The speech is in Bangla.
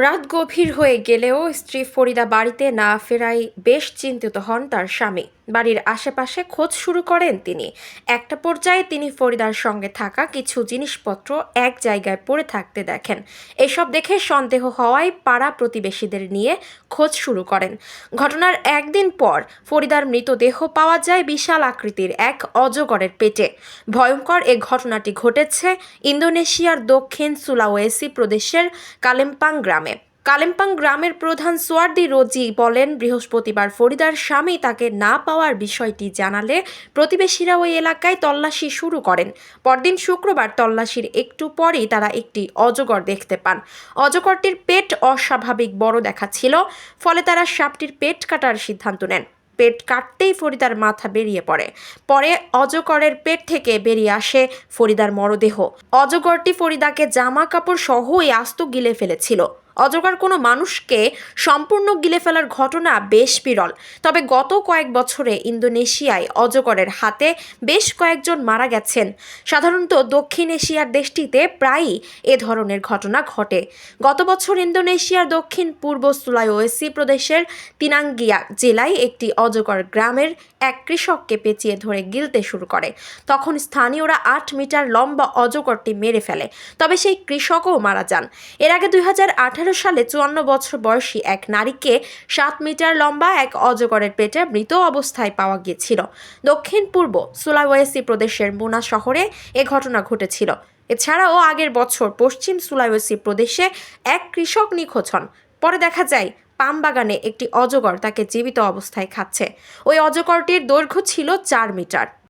রাত গভীর হয়ে গেলেও স্ত্রী ফরিদা বাড়িতে না ফেরায় বেশ চিন্তিত হন তার স্বামী। বাড়ির আশেপাশে খোঁজ শুরু করেন তিনি। একটা পর্যায়ে তিনি ফরিদার সঙ্গে থাকা কিছু জিনিসপত্র এক জায়গায় পড়ে থাকতে দেখেন। এসব দেখে সন্দেহ হওয়ায় পাড়া প্রতিবেশীদের নিয়ে খোঁজ শুরু করেন। ঘটনার একদিন পর ফরিদার মৃতদেহ পাওয়া যায় বিশাল আকৃতির এক অজগরের পেটে। ভয়ঙ্কর এ ঘটনাটি ঘটেছে ইন্দোনেশিয়ার দক্ষিণ সুলাওয়েসি প্রদেশের কালেম্পাং গ্রামে। কালেম্পাং গ্রামের প্রধান সোয়ার্দি রোজি বলেন, বৃহস্পতিবার ফরিদার স্বামী তাকে না পাওয়ার বিষয়টি জানালে প্রতিবেশীরা ওই এলাকায় তল্লাশি শুরু করেন। পরদিন শুক্রবার তল্লাশির একটু পরেই তারা একটি অজগর দেখতে পান। অজগরটির পেট অস্বাভাবিক বড় দেখাচ্ছিল ফলে তারা সাপটির পেট কাটার সিদ্ধান্ত নেন। পেট কাটতেই ফরিদার মাথা বেরিয়ে পড়ে। পরে অজগরের পেট থেকে বেরিয়ে আসে ফরিদার মরদেহ। অজগরটি ফরিদাকে জামা কাপড় সহই আস্ত গিলে ফেলেছিল। অজগর কোনো মানুষকে সম্পূর্ণ গিলে ফেলার ঘটনা বেশ বিরল। তবে গত কয়েক বছরে ইন্দোনেশিয়ায় অজগরের হাতে বেশ কয়েকজন মারা গেছেন। সাধারণত দক্ষিণ এশিয়ার দেশটিতে প্রায়ই এ ধরনের ঘটনা ঘটে। গত বছর ইন্দোনেশিয়ার দক্ষিণ পূর্ব সুলাইওয়েসি প্রদেশের তিনাঙ্গিয়া জেলায় একটি অজগর গ্রামের এক কৃষককে পেঁচিয়ে ধরে গিলতে শুরু করে। তখন স্থানীয়রা আট মিটার লম্বা অজগরটি মেরে ফেলে, তবে সেই কৃষকও মারা যান। এর আগে দুই হাজার আট সালে চুয়ান্ন বছর বয়সী এক নারীকে সাত মিটার লম্বা এক অজগরের পেটে মৃত অবস্থায় পাওয়া গিয়েছিল। দক্ষিণ পূর্ব সুলাওয়েসি প্রদেশের মুনা শহরে এ ঘটনা ঘটেছিল। এছাড়াও আগের বছর পশ্চিম সুলাওয়েসি প্রদেশে এক কৃষক নিখোঁজ হন। পরে দেখা যায়, পাম বাগানে একটি অজগর তাকে জীবিত অবস্থায় খাচ্ছে। ওই অজগরটির দৈর্ঘ্য ছিল চার মিটার।